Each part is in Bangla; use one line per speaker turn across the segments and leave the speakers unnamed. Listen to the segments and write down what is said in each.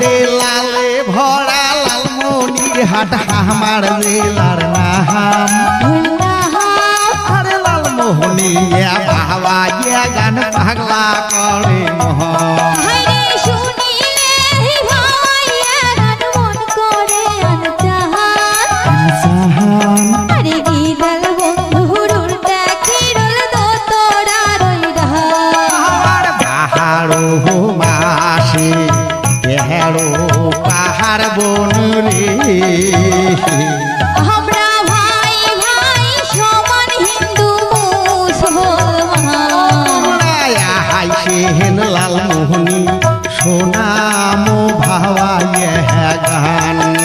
রে লালে ভরা লালমনির হাট আমার জেলার নাম আরে লালমোহনিয়া বাবা ইয়া গান পাগলা করে মোহন তেহারো পাহাড় বন রে হেন লাল মোহনী সোনাম ভাবা গান।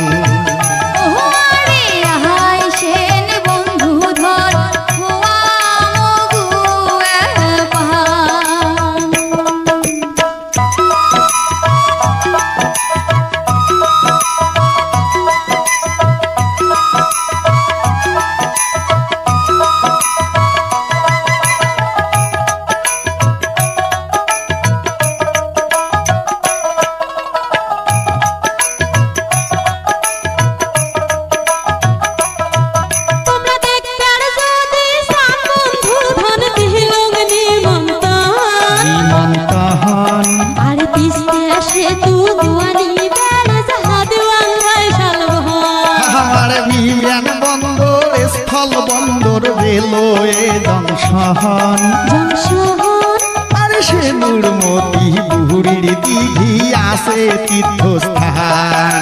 শ্রীমন্তহন
আর পিছতে আসে তু গুয়ানি বেল জাহাদ বাংলায় শালবহন
আমার বিমান বন্দর স্থল বন্দর রেলওয়ে জংশন
জংশন
আর সে নুরমতি বুড়ির দিঘি আছে তীর্থস্থান।